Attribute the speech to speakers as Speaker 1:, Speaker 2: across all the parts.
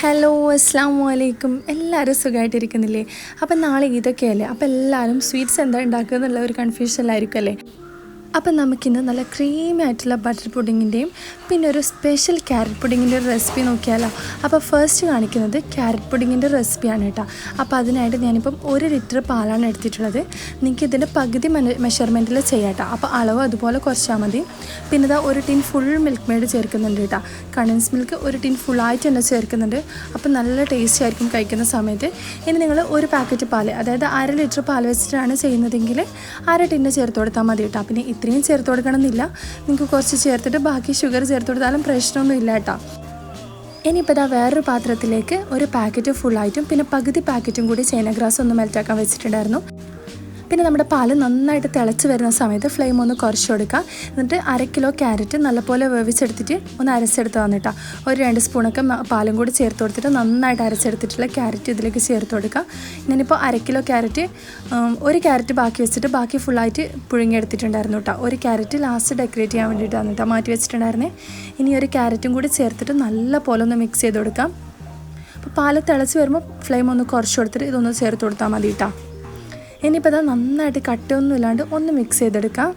Speaker 1: Hello അസ്സാം വലൈക്കും എല്ലാവരും സുഖമായിട്ടിരിക്കുന്നില്ലേ? അപ്പം നാളെ ഇതൊക്കെയല്ലേ? അപ്പം എല്ലാവരും സ്വീറ്റ്സ് എന്താ ഉണ്ടാക്കുക എന്നുള്ള ഒരു കൺഫ്യൂഷനിലായിരിക്കും അല്ലേ? അപ്പം നമുക്കിന്ന് നല്ല ക്രീമി ആയിട്ടുള്ള ബട്ടർ പുഡിങ്ങിന്റെയും പിന്നെ ഒരു സ്പെഷ്യൽ ക്യാരറ്റ് പുഡിങ്ങിന്റെ റെസിപ്പി നോക്കിയാലോ. അപ്പോൾ ഫസ്റ്റ് കാണിക്കുന്നത് ക്യാരറ്റ് പുഡിങ്ങിന്റെ റെസിപ്പിയാണ് കേട്ടോ. അപ്പോൾ അതിനായിട്ട് ഞാനിപ്പം ഒരു ലിറ്റർ പാലാണ് എടുത്തിട്ടുള്ളത്. നിങ്ങൾക്ക് ഇതിന്റെ പകുതി മെഷർമെന്റിൽ ചെയ്യാം കേട്ടോ. അപ്പോൾ അളവ് അതുപോലെ കുറച്ചാൽ മതി. പിന്നെ ഇതാ ഒരു ടീൻ ഫുൾ മിൽക്ക് മെയ്ഡ് ചേർക്കുന്നുണ്ട് കേട്ടോ. കണ്ടൻസ് മിൽക്ക് ഒരു ടീൻ ഫുള്ളായിട്ട് തന്നെ ചേർക്കുന്നുണ്ട്. അപ്പോൾ നല്ല ടേസ്റ്റ് ആയിരിക്കും കഴിക്കുന്ന സമയത്ത്. ഇനി നിങ്ങൾ ഒരു പാക്കറ്റ് പാൽ അതായത് അര ലിറ്റർ പാൽ വെച്ചിട്ടാണ് ചെയ്യുന്നതെങ്കിൽ അര ടീന്റെ ചേർത്ത് കൊടുത്താൽ മതി കേട്ടോ. പിന്നെ ഇത്രയും ചേർത്ത് കൊടുക്കണം എന്നില്ല നിങ്ങൾക്ക് കുറച്ച് ചേർത്തിട്ട് ബാക്കി ഷുഗർ ചേർത്ത് കൊടുത്താലും പ്രശ്നമൊന്നും ഇല്ല കേട്ടോ ഇനിയിപ്പോൾ ഇതാ വേറൊരു പാത്രത്തിലേക്ക് ഒരു പാക്കറ്റ് ഫുള്ളായിട്ടും പിന്നെ പകുതി പാക്കറ്റും കൂടി ചൈന ഗ്രാസ് ഒന്ന് മെൽറ്റാക്കാൻ വെച്ചിട്ടുണ്ടായിരുന്നു. പിന്നെ നമ്മുടെ പാൽ നന്നായിട്ട് തിളച്ച് വരുന്ന സമയത്ത് ഫ്ലെയിം ഒന്ന് കുറച്ച് കൊടുക്കുക. എന്നിട്ട് അര കിലോ ക്യാരറ്റ് നല്ലപോലെ വേവിച്ചെടുത്തിട്ട് ഒന്ന് അരച്ചെടുത്ത് വന്നിട്ടാ ഒരു രണ്ട് സ്പൂണൊക്കെ പാലും കൂടി ചേർത്ത് കൊടുത്തിട്ട് നന്നായിട്ട് അരച്ചെടുത്തിട്ടുള്ള ക്യാരറ്റ് ഇതിലേക്ക് ചേർത്ത് കൊടുക്കുക. ഞാനിപ്പോൾ അര കിലോ ക്യാരറ്റ് ഒരു ക്യാരറ്റ് ബാക്കി വെച്ചിട്ട് ബാക്കി ഫുള്ളായിട്ട് പുഴുങ്ങിയെടുത്തിട്ടുണ്ടായിരുന്നു കേട്ടോ ഒരു ക്യാരറ്റ് ലാസ്റ്റ് ഡെക്കറേറ്റ് ചെയ്യാൻ വേണ്ടിയിട്ടാണ് കേട്ടോ മാറ്റി വെച്ചിട്ടുണ്ടായിരുന്നേ. ഇനി ഒരു ക്യാരറ്റും കൂടി ചേർത്തിട്ട് നല്ല പോലെ ഒന്ന് മിക്സ് ചെയ്ത് കൊടുക്കാം. അപ്പോൾ പാൽ തിളച്ച് വരുമ്പോൾ ഫ്ലെയിം ഒന്ന് കുറച്ച് കൊടുത്തിട്ട് ഇതൊന്ന് ചേർത്ത് കൊടുത്താൽ മതി കേട്ടോ ഇനിയിപ്പോൾ അത് നന്നായിട്ട് കട്ടയൊന്നും ഇല്ലാണ്ട് ഒന്ന് മിക്സ് ചെയ്തെടുക്കാം.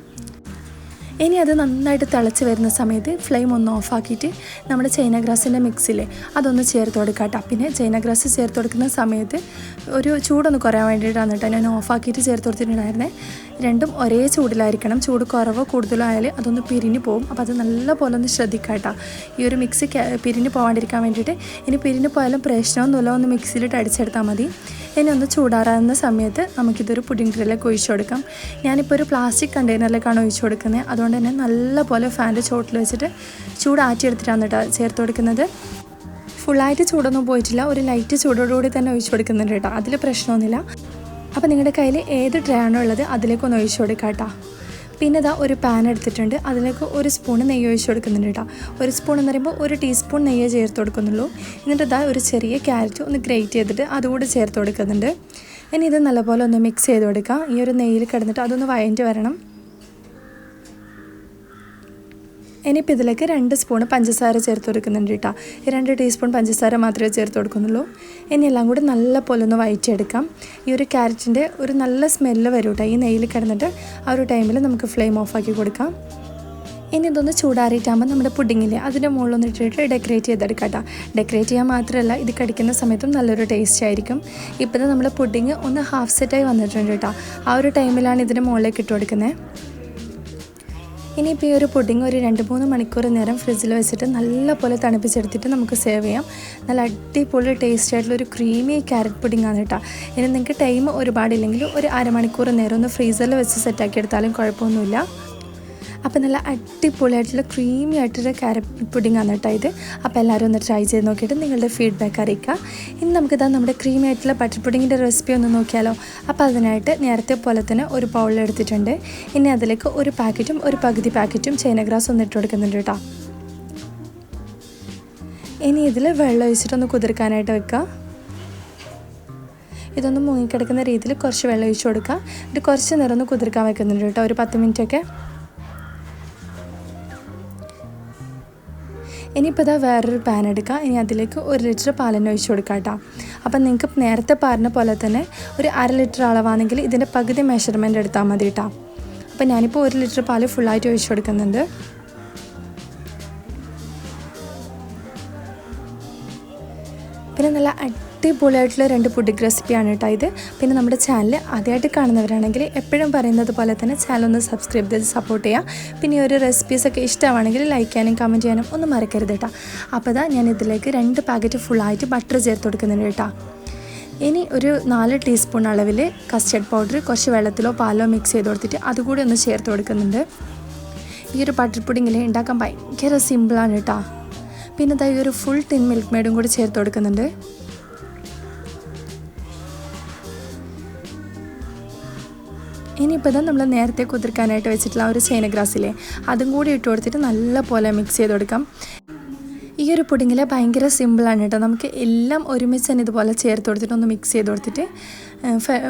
Speaker 1: ഇനി അത് നന്നായിട്ട് തിളച്ച് വരുന്ന സമയത്ത് ഫ്ലെയിം ഒന്ന് ഓഫാക്കിയിട്ട് നമ്മുടെ ചൈന ഗ്രാസിന്റെ മിക്സിലെ അതൊന്ന് ചേർത്ത് കൊടുക്കാം കേട്ടോ. പിന്നെ ചൈന ഗ്രാസ് ചേർത്ത് കൊടുക്കുന്ന സമയത്ത് ഒരു ചൂടൊന്ന് കുറയാൻ വേണ്ടിയിട്ടാണ് കേട്ടോ ഞാൻ ഓഫാക്കിയിട്ട് ചേർത്ത് കൊടുത്തിട്ടുണ്ടായിരുന്നേ. രണ്ടും ഒരേ ചൂടിലായിരിക്കണം. ചൂട് കുറവോ കൂടുതലോ ആയാൽ അതൊന്ന് പിരിഞ്ഞ് പോകും അപ്പോൾ അത് നല്ലപോലെ ഒന്ന് ശ്രദ്ധിക്കാം കേട്ടോ. ഈ ഒരു മിക്സി പിരിഞ്ഞു പോകാണ്ടിരിക്കാൻ വേണ്ടിയിട്ട് ഇനി പിരിഞ്ഞ് പോയാലും പ്രശ്നമൊന്നുമില്ല ഒന്ന് മിക്സിയിലിട്ട് അടിച്ചെടുത്താൽ മതി. ഇനി ഒന്ന് ചൂടാറാവുന്ന സമയത്ത് നമുക്കിതൊരു പുഡിംഗ് ട്രീലേക്ക് ഒഴിച്ചു കൊടുക്കാം. ഞാനിപ്പോൾ ഒരു പ്ലാസ്റ്റിക് കണ്ടെയ്നറിലേക്കാണ് ഒഴിച്ചു കൊടുക്കുന്നത്. അതുകൊണ്ട് തന്നെ നല്ലപോലെ ഫാന്റെ ചോട്ടിൽ വെച്ചിട്ട് ചൂടാറ്റിയെടുത്തിട്ടാണ് കേട്ടോ ചേർത്ത് കൊടുക്കുന്നത്. ഫുള്ളായിട്ട് ചൂടൊന്നും പോയിട്ടില്ല. ഒരു ലൈറ്റ് ചൂടോടുകൂടി തന്നെ ഒഴിച്ചു കൊടുക്കുന്നുണ്ട് കേട്ടോ. അതിൽ പ്രശ്നമൊന്നുമില്ല. അപ്പോൾ നിങ്ങളുടെ കയ്യിൽ ഏത് ട്രേ ആണോ ഉള്ളത് അതിലേക്കൊന്ന് ഒഴിച്ചു കൊടുക്കാം കേട്ടോ. പിന്നെ ഇതാ ഒരു പാൻ എടുത്തിട്ടുണ്ട്. അതിലേക്ക് ഒരു സ്പൂൺ നെയ്യ് ഒഴിച്ച് കൊടുക്കുന്നുണ്ട് കേട്ടോ. ഒരു സ്പൂൺ എന്ന് പറയുമ്പോൾ ഒരു ടീസ്പൂൺ നെയ്യ് ചേർത്ത് കൊടുക്കുന്നുള്ളൂ. എന്നിട്ട് ഇതാ ഒരു ചെറിയ ക്യാരറ്റ് ഒന്ന് ഗ്രേറ്റ് ചെയ്തിട്ട് അതുകൂടി ചേർത്ത് കൊടുക്കുന്നുണ്ട്. ഇനി ഇത് നല്ലപോലെ ഒന്ന് മിക്സ് ചെയ്ത് കൊടുക്കാം. ഈ ഒരു നെയ്യിൽ കിടന്നിട്ട് അതൊന്ന് വയന്റ് വരണം. ഇനിയിപ്പോൾ ഇതിലേക്ക് രണ്ട് സ്പൂൺ പഞ്ചസാര ചേർത്ത് കൊടുക്കുന്നുണ്ട് കേട്ടോ. രണ്ട് ടീസ്പൂൺ പഞ്ചസാര മാത്രമേ ചേർത്ത് കൊടുക്കുന്നുള്ളൂ. ഇനി എല്ലാം കൂടി നല്ല പോലെ ഒന്ന് വയറ്റിയെടുക്കാം. ഈ ഒരു ക്യാരറ്റിന്റെ ഒരു നല്ല സ്മെല്ല് വരും കേട്ടോ. ഈ നെയ്യിൽ കിടന്നിട്ട് ആ ഒരു ടൈമിൽ നമുക്ക് ഫ്ലെയിം ഓഫാക്കി കൊടുക്കാം. ഇനി ഇതൊന്ന് ചൂടാറിയിട്ടാകുമ്പോൾ നമ്മുടെ പുഡിങ്ങില്ലേ അതിന്റെ മുകളിലൊന്ന് ഇട്ടിട്ട് ഡെക്കറേറ്റ് ചെയ്തെടുക്കാം കേട്ടോ. ഡെക്കറേറ്റ് ചെയ്യാൻ മാത്രമല്ല ഇത് കടിക്കുന്ന സമയത്തും നല്ലൊരു ടേസ്റ്റ് ആയിരിക്കും. ഇപ്പോൾ നമ്മുടെ പുഡിങ് ഒന്ന് ഹാഫ് സെറ്റായി വന്നിട്ടുണ്ട് കേട്ടോ. ആ ഒരു ടൈമിലാണ് ഇതിന്റെ മുകളിലേക്ക് ഇട്ട് കൊടുക്കുന്നത് ഇനിയിപ്പോൾ ഈ ഒരു പുഡിങ് ഒരു രണ്ട് മൂന്ന് മണിക്കൂർ നേരം ഫ്രിഡ്ജിൽ വെച്ചിട്ട് നല്ലപോലെ തണുപ്പിച്ചെടുത്തിട്ട് നമുക്ക് സേവ് ചെയ്യാം. നല്ല അടിപൊളി ടേസ്റ്റ് ആയിട്ടുള്ള ഒരു ക്രീമി ക്യാരറ്റ് പുഡിംഗ് ആണ് കേട്ടോ ഇനി നിങ്ങൾക്ക് ടൈം ഒരുപാടില്ലെങ്കിൽ ഒരു അരമണിക്കൂർ നേരം ഒന്ന് ഫ്രീസറിൽ വെച്ച് സെറ്റാക്കി എടുത്താലും കുഴപ്പമൊന്നുമില്ല. അപ്പോൾ നല്ല അടിപൊളിയായിട്ടുള്ള ക്രീമി ആയിട്ടുള്ള ക്യാരറ്റ് പുഡിംഗ് ആണ് കേട്ടോ ഇത്. അപ്പോൾ എല്ലാവരും ഒന്ന് ട്രൈ ചെയ്ത് നോക്കിയിട്ട് നിങ്ങളുടെ ഫീഡ്ബാക്ക് അറിയിക്കുക. ഇനി നമുക്കിതാ നമ്മുടെ ക്രീമി ആയിട്ടുള്ള ബട്ടർ പുഡിങ്ങിന്റെ റെസിപ്പി ഒന്ന് നോക്കിയാലോ. അപ്പോൾ അതിനായിട്ട് നേരത്തെ പോലെ തന്നെ ഒരു പൗൾ എടുത്തിട്ടുണ്ട്. ഇനി അതിലേക്ക് ഒരു പാക്കറ്റും ഒരു പകുതി പാക്കറ്റും ചൈനഗ്രാസ് ഒന്ന് ഇട്ട് കൊടുക്കുന്നുണ്ട് കേട്ടോ. ഇനി ഇതിൽ വെള്ളം ഒഴിച്ചിട്ടൊന്ന് കുതിർക്കാനായിട്ട് വെക്കുക. ഇതൊന്ന് മുങ്ങിക്കിടക്കുന്ന രീതിയിൽ കുറച്ച് വെള്ളം ഒഴിച്ച് കൊടുക്കുക. ഇത് കുറച്ച് നേരം ഒന്ന് കുതിർക്കാൻ വെക്കുന്നുണ്ട് കേട്ടോ. ഒരു പത്ത് മിനിറ്റൊക്കെ ഇനിയിപ്പോൾ ഇതാ വേറൊരു പാൻ എടുക്കുക ഇനി അതിലേക്ക് ഒരു ലിറ്റർ പാലിന് ഒഴിച്ചു കൊടുക്കാം കേട്ടോ. അപ്പം നിങ്ങൾക്ക് നേരത്തെ പറഞ്ഞ പോലെ തന്നെ ഒരു അര ലിറ്റർ അളവാണെങ്കിൽ ഇതിന്റെ പകുതി മെഷർമെന്റ് എടുത്താൽ മതി കേട്ടോ. അപ്പം ഞാനിപ്പോൾ ഒരു ലിറ്റർ പാൽ ഫുള്ളായിട്ട് ഒഴിച്ചു കൊടുക്കുന്നുണ്ട്. പിന്നെ നല്ല അടിപൊളിയായിട്ടുള്ള രണ്ട് പുഡിംഗ് റെസിപ്പിയാണ് കേട്ടോ ഇത്. പിന്നെ നമ്മുടെ ചാനൽ ആദ്യമായിട്ട് കാണുന്നവരാണെങ്കിൽ എപ്പോഴും പറയുന്നത് പോലെ തന്നെ ചാനൽ ഒന്ന് സബ്സ്ക്രൈബ് ചെയ്ത് സപ്പോർട്ട് ചെയ്യുക പിന്നെ ഈ ഒരു റെസിപ്പീസൊക്കെ ഇഷ്ടമാണെങ്കിൽ ലൈക്ക് ചെയ്യാനും കമന്റ് ചെയ്യാനും ഒന്നും മറക്കരുത് കേട്ടോ അപ്പോൾ ഇതാ ഞാൻ ഇതിലേക്ക് രണ്ട് പാക്കറ്റ് ഫുള്ളായിട്ട് ബട്ടർ ചേർത്ത് കൊടുക്കുന്നുണ്ട് കേട്ടോ ഇനി ഒരു നാല് ടീസ്പൂൺ അളവിൽ കസ്റ്റർഡ് പൗഡർ കുറച്ച് വെള്ളത്തിലോ പാലോ മിക്സ് ചെയ്ത് കൊടുത്തിട്ട് അതുകൂടി ഒന്ന് ചേർത്ത് കൊടുക്കുന്നുണ്ട്. ഈ ഒരു ബട്ടർ പുഡിങ്ങിൽ ഉണ്ടാക്കാൻ ഭയങ്കര സിമ്പിളാണ് കേട്ടോ പിന്നെ ഈ ഒരു ഫുൾ ടിൻ മിൽക്ക് മെയ്ഡും കൂടി ചേർത്ത് കൊടുക്കുന്നുണ്ട്. ഇനിയിപ്പോൾ ഇതാ നമ്മൾ നേരത്തെ കുതിർക്കാനായിട്ട് വെച്ചിട്ടുള്ള ഒരു ചൈന ഗ്രാസിലെ. അതും കൂടി ഇട്ട് കൊടുത്തിട്ട് നല്ലപോലെ മിക്സ് ചെയ്ത് കൊടുക്കാം. ഈ ഒരു പുഡിങ്ങിൽ ഭയങ്കര സിമ്പിളാണ് കേട്ടോ. നമുക്ക് എല്ലാം ഒരുമിച്ച് തന്നെ ഇതുപോലെ ചേർത്ത് കൊടുത്തിട്ട് ഒന്ന് മിക്സ് ചെയ്ത് കൊടുത്തിട്ട്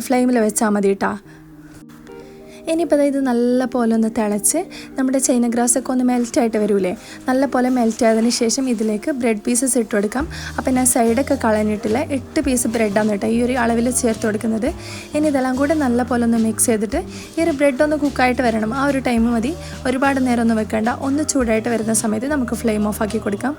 Speaker 1: ഫ്ലെയിമിൽ വെച്ചാൽ മതി കേട്ടോ. ഇനിയിപ്പോൾ ഇത് നല്ല പോലെ ഒന്ന് തിളച്ച് നമ്മുടെ ചൈന ഗ്രാസ് ഒക്കെ ഒന്ന് മെൽറ്റായിട്ട് വരൂലേ? നല്ല പോലെ മെൽറ്റ് ആയതിന് ശേഷം ഇതിലേക്ക് ബ്രെഡ് പീസസ് ഇട്ട് കൊടുക്കാം. അപ്പോൾ ഞാൻ സൈഡൊക്കെ കളഞ്ഞിട്ടില്ല. എട്ട് പീസ് ബ്രെഡാണ് കേട്ടോ ഈ ഒരു അളവിൽ ചേർത്ത് കൊടുക്കുന്നത്. ഇനി ഇതെല്ലാം കൂടെ നല്ല പോലെ ഒന്ന് മിക്സ് ചെയ്തിട്ട് ഈ ഒരു ബ്രെഡ് ഒന്ന് കുക്കായിട്ട് വരണം. ആ ഒരു ടൈം മതി. ഒരുപാട് നേരം ഒന്നും വെക്കേണ്ട. ഒന്ന് ചൂടായിട്ട് വരുന്ന സമയത്ത് നമുക്ക് ഫ്ലെയിം ഓഫ് ആക്കി കൊടുക്കാം.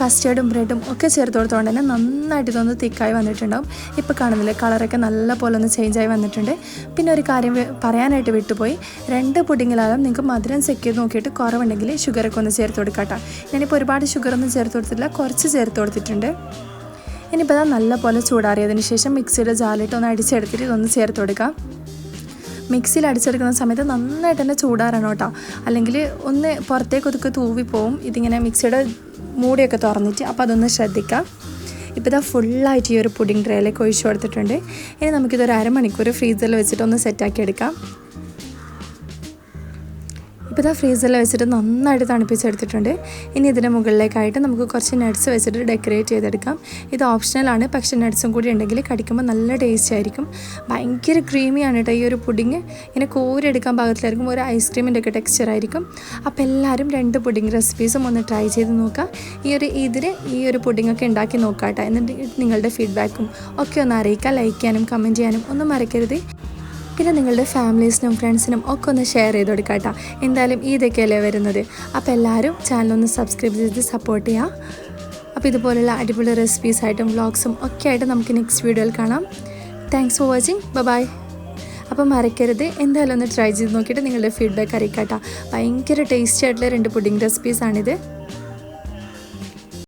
Speaker 1: കസ്റ്റേർഡും ബ്രെഡും ഒക്കെ ചേർത്ത് കൊടുത്തുകൊണ്ട് തന്നെ നന്നായിട്ട് ഇതൊന്ന് തിക്കായി വന്നിട്ടുണ്ടാവും. ഇപ്പോൾ കാണുന്നില്ലേ കളറൊക്കെ നല്ല പോലെ ഒന്ന് ചേഞ്ചായി വന്നിട്ടുണ്ട്. പിന്നെ ഒരു കാര്യം പറയാനായിട്ട് വിട്ടുപോയി. രണ്ട് പുഡിങ്ങിലാലും നിങ്ങൾക്ക് മധുരം ചെക്ക് ചെയ്ത് നോക്കിയിട്ട് കുറവുണ്ടെങ്കിൽ ഷുഗറൊക്കെ ഒന്ന് ചേർത്ത് കൊടുക്കാം കേട്ടോ ഞാനിപ്പോൾ ഒരുപാട് ഷുഗറൊന്നും ചേർത്ത് കൊടുത്തിട്ടില്ല കുറച്ച് ചേർത്ത് കൊടുത്തിട്ടുണ്ട്. ഇനിയിപ്പോൾ അത് നല്ല പോലെ ചൂടാറിയതിന് ശേഷം മിക്സിയുടെ ജാലിട്ട് ഒന്ന് അടിച്ചെടുത്തിട്ട് ഇതൊന്ന് ചേർത്ത് കൊടുക്കാം. മിക്സിയിൽ അടിച്ചെടുക്കുന്ന സമയത്ത് നന്നായിട്ട് തന്നെ ചൂടാറണം കേട്ടോ. അല്ലെങ്കിൽ ഒന്ന് പുറത്തേക്ക് ഒതുക്കെ തൂവിപ്പോവും. ഇതിങ്ങനെ മിക്സിയുടെ മൂടിയൊക്കെ തുറന്നിട്ട് അപ്പോൾ അതൊന്ന് ശ്രദ്ധിക്കാം. ഇപ്പോൾ ഇതാ ഫുള്ളായിട്ട് ഈ ഒരു പുഡിംഗ് ട്രേയിലേക്ക് ഒഴിച്ചു കൊടുത്തിട്ടുണ്ട്. ഇനി നമുക്കിതൊരു അരമണിക്കൂർ ഫ്രീസറിൽ വെച്ചിട്ട് ഒന്ന് സെറ്റാക്കി എടുക്കാം. ഇപ്പോൾ ഇതാ ഫ്രീസറിൽ വെച്ചിട്ട് നന്നായിട്ട് തണുപ്പിച്ചെടുത്തിട്ടുണ്ട്. ഇനി ഇതിന്റെ മുകളിലേക്കായിട്ട് നമുക്ക് കുറച്ച് നട്ട്സ് വെച്ചിട്ട് ഡെക്കറേറ്റ് ചെയ്തെടുക്കാം. ഇത് ഓപ്ഷണലാണ് പക്ഷെ നട്ട്സും കൂടി ഉണ്ടെങ്കിൽ കടിക്കുമ്പോൾ നല്ല ടേസ്റ്റ് ആയിരിക്കും. ഭയങ്കര ക്രീമിയാണ് കേട്ടോ ഈ ഒരു പുഡിങ് ഇങ്ങനെ കോരിയെടുക്കാൻ പാകത്തിലായിരിക്കും. ഒരു ഐസ്ക്രീമിന്റെ ഒക്കെ ടെക്സ്ചർ ആയിരിക്കും. അപ്പോൾ എല്ലാവരും രണ്ട് പുഡിങ് റെസിപ്പീസും ഒന്ന് ട്രൈ ചെയ്ത് നോക്കുക. ഈ ഒരു ഇതിന് ഈ ഒരു പുഡിങ്ങൊക്കെ ഉണ്ടാക്കി നോക്കാം കേട്ടോ എന്നിട്ട് നിങ്ങളുടെ ഫീഡ്ബാക്കും ഒക്കെ ഒന്ന് അറിയിക്കുക. ലൈക്ക് ചെയ്യാനും കമന്റ് ചെയ്യാനും ഒന്നും മറക്കരുത്. പിന്നെ നിങ്ങളുടെ ഫാമിലീസിനും ഫ്രണ്ട്സിനും ഒക്കെ ഒന്ന് ഷെയർ ചെയ്ത് കൊടുക്കാം കേട്ടോ. എന്തായാലും ഇതൊക്കെയല്ലേ വരുന്നത്. അപ്പോൾ എല്ലാവരും ചാനലൊന്ന് സബ്സ്ക്രൈബ് ചെയ്ത് സപ്പോർട്ട് ചെയ്യാം അപ്പോൾ ഇതുപോലുള്ള അടിപൊളി റെസിപ്പീസായിട്ടും വ്ളോഗ്സും ഒക്കെ ആയിട്ട് നമുക്ക് നെക്സ്റ്റ് വീഡിയോയിൽ കാണാം. താങ്ക്സ് ഫോർ വാച്ചിങ് ബ ബൈ അപ്പം മറക്കരുത്. എന്തായാലും ഒന്ന് ട്രൈ ചെയ്ത് നോക്കിയിട്ട് നിങ്ങളുടെ ഫീഡ്ബാക്ക് അറിയിക്കാട്ടോ ഭയങ്കര ടേസ്റ്റി ആയിട്ടുള്ള രണ്ട് പുഡിംഗ് റെസിപ്പീസാണിത്